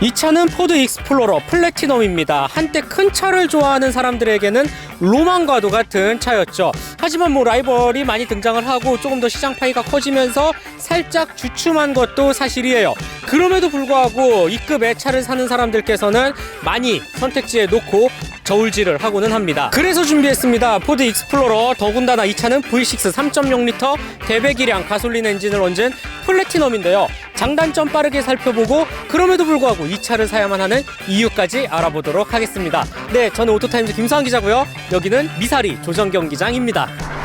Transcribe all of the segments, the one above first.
이 차는 포드 익스플로러 플래티넘입니다. 한때 큰 차를 좋아하는 사람들에게는 로망과도 같은 차였죠. 하지만 뭐 라이벌이 많이 등장을 하고 조금 더 시장 파이가 커지면서 살짝 주춤한 것도 사실이에요. 그럼에도 불구하고 이 급의 차를 사는 사람들께서는 많이 선택지에 놓고 저울질을 하고는 합니다. 그래서 준비했습니다. 포드 익스플로러 더군다나 이 차는 V6 3.0L 대배기량 가솔린 엔진을 얹은 플래티넘인데요. 장단점 빠르게 살펴보고 그럼에도 불구하고 이 차를 사야만 하는 이유까지 알아보도록 하겠습니다. 네, 저는 오토타임즈 김수환 기자고요. 여기는 미사리 조정경 기장입니다.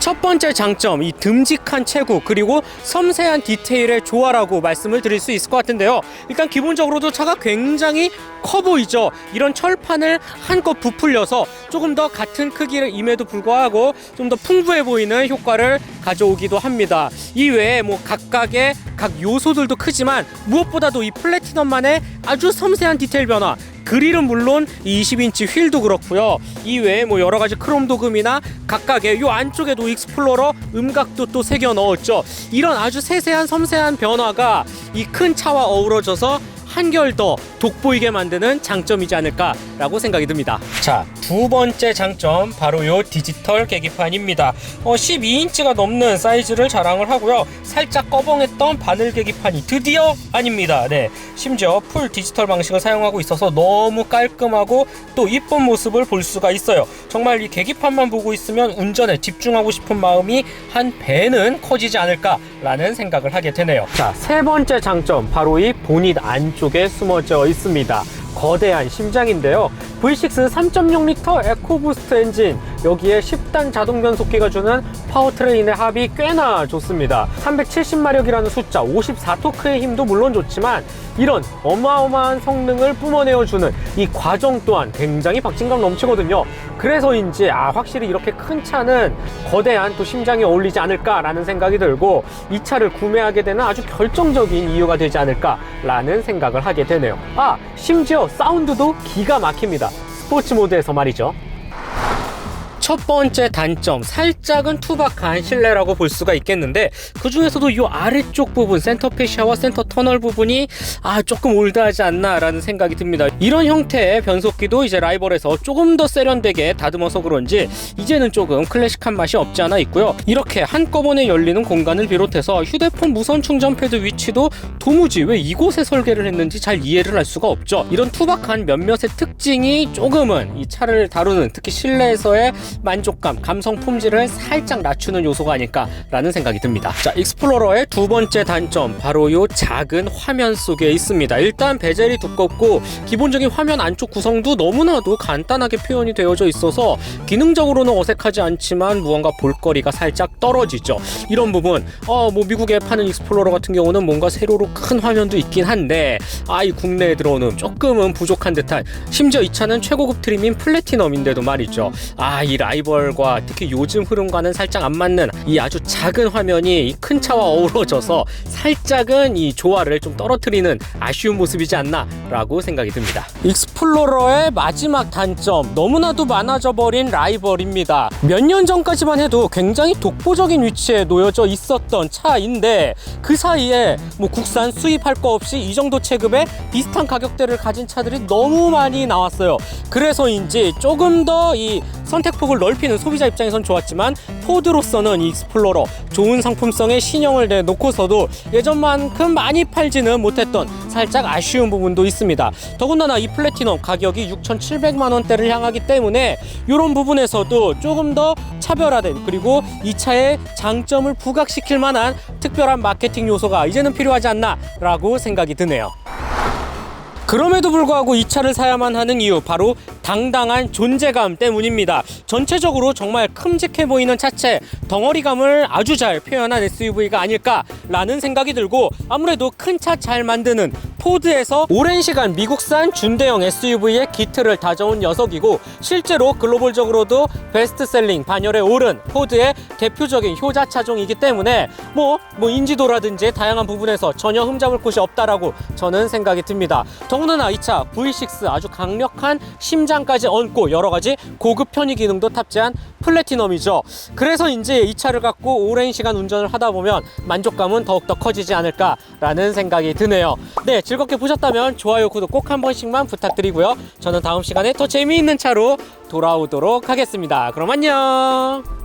첫 번째 장점, 이 듬직한 체구 그리고 섬세한 디테일의 조화라고 말씀을 드릴 수 있을 것 같은데요. 일단 기본적으로도 차가 굉장히 커 보이죠. 이런 철판을 한껏 부풀려서 조금 더 같은 크기임에도 불구하고 좀 더 풍부해 보이는 효과를 가져오기도 합니다. 이외에 뭐 각각의 각 요소들도 크지만 무엇보다도 이 플래티넘만의 아주 섬세한 디테일 변화 그릴은 물론 이 20인치 휠도 그렇고요. 이외에 뭐 여러 가지 크롬 도금이나 각각의 요 안쪽에도 익스플로러 음각도 또 새겨 넣었죠. 이런 아주 세세한 섬세한 변화가 이 큰 차와 어우러져서 한결 더 돋보이게 만드는 장점이지 않을까라고 생각이 듭니다. 자, 두 번째 장점 바로 요 디지털 계기판입니다. 어, 12인치가 넘는 사이즈를 자랑을 하고요. 살짝 꺼벙했던 바늘 계기판이 드디어 아닙니다. 네, 심지어 풀 디지털 방식을 사용하고 있어서 너무 깔끔하고 또 이쁜 모습을 볼 수가 있어요. 정말 이 계기판만 보고 있으면 운전에 집중하고 싶은 마음이 한 배는 커지지 않을까라는 생각을 하게 되네요. 자, 세 번째 장점 바로 이 보닛 안쪽 에 숨어져 있습니다. 거대한 심장인데요. V6 3.6L 에코부스트 엔진 여기에 10단 자동 변속기가 주는 파워트레인의 합이 꽤나 좋습니다. 370마력이라는 숫자, 54토크의 힘도 물론 좋지만 이런 어마어마한 성능을 뿜어내어주는 이 과정 또한 굉장히 박진감 넘치거든요. 그래서인지 아 확실히 이렇게 큰 차는 거대한 또 심장이 어울리지 않을까라는 생각이 들고 이 차를 구매하게 되는 아주 결정적인 이유가 되지 않을까라는 생각을 하게 되네요. 아 심지어 사운드도 기가 막힙니다. 스포츠 모드에서 말이죠. 첫 번째 단점 살짝은 투박한 실내라고 볼 수가 있겠는데 그 중에서도 이 아래쪽 부분 센터 페시아와 센터 터널 부분이 아 조금 올드하지 않나라는 생각이 듭니다. 이런 형태의 변속기도 이제 라이벌에서 조금 더 세련되게 다듬어서 그런지 이제는 조금 클래식한 맛이 없지 않아 있고요. 이렇게 한꺼번에 열리는 공간을 비롯해서 휴대폰 무선 충전 패드 위치도 도무지 왜 이곳에 설계를 했는지 잘 이해를 할 수가 없죠. 이런 투박한 몇몇의 특징이 조금은 이 차를 다루는 특히 실내에서의 만족감, 감성 품질을 살짝 낮추는 요소가 아닐까라는 생각이 듭니다. 자, 익스플로러의 두 번째 단점 바로 요 작은 화면 속에 있습니다. 일단 베젤이 두껍고 기본적인 화면 안쪽 구성도 너무나도 간단하게 표현이 되어져 있어서 기능적으로는 어색하지 않지만 무언가 볼거리가 살짝 떨어지죠. 이런 부분, 어, 뭐 미국에 파는 익스플로러 같은 경우는 뭔가 세로로 큰 화면도 있긴 한데 아, 이 국내에 들어오는 조금은 부족한 듯한 심지어 이 차는 최고급 트림인 플래티넘인데도 말이죠. 아, 이 라이벌과 특히 요즘 흐름과는 살짝 안 맞는 이 아주 작은 화면이 이 큰 차와 어우러져서 살짝은 이 조화를 좀 떨어뜨리는 아쉬운 모습이지 않나라고 생각이 듭니다. 익스플로러의 마지막 단점 너무나도 많아져 버린 라이벌입니다. 몇 년 전까지만 해도 굉장히 독보적인 위치에 놓여져 있었던 차인데 그 사이에 뭐 국산 수입할 거 없이 이 정도 체급의 비슷한 가격대를 가진 차들이 너무 많이 나왔어요. 그래서인지 조금 더 이 선택폭 을 넓히는 소비자 입장에선 좋았지만 포드로서는 이 익스플로러 좋은 상품성의 신형을 내놓고서도 예전만큼 많이 팔지는 못했던 살짝 아쉬운 부분도 있습니다. 더군다나 이 플래티넘 가격이 6,700만 원대를 향하기 때문에 이런 부분에서도 조금 더 차별화된 그리고 이 차의 장점을 부각시킬 만한 특별한 마케팅 요소가 이제는 필요하지 않나라고 생각이 드네요. 그럼에도 불구하고 이 차를 사야만 하는 이유 바로 당당한 존재감 때문입니다. 전체적으로 정말 큼직해 보이는 차체, 덩어리감을 아주 잘 표현한 SUV가 아닐까라는 생각이 들고 아무래도 큰 차 잘 만드는 포드에서 오랜 시간 미국산 준대형 SUV의 기틀을 다져온 녀석이고 실제로 글로벌적으로도 베스트셀링 반열에 오른 포드의 대표적인 효자 차종이기 때문에 뭐, 뭐 인지도라든지 다양한 부분에서 전혀 흠잡을 곳이 없다라고 저는 생각이 듭니다. 더군다나 이 차 V6 아주 강력한 심장까지 얹고 여러 가지 고급 편의 기능도 탑재한 플래티넘이죠. 그래서인지 이 차를 갖고 오랜 시간 운전을 하다 보면 만족감은 더욱더 커지지 않을까라는 생각이 드네요. 네, 즐겁게 보셨다면 좋아요, 구독 꼭 한 번씩만 부탁드리고요. 저는 다음 시간에 더 재미있는 차로 돌아오도록 하겠습니다. 그럼 안녕!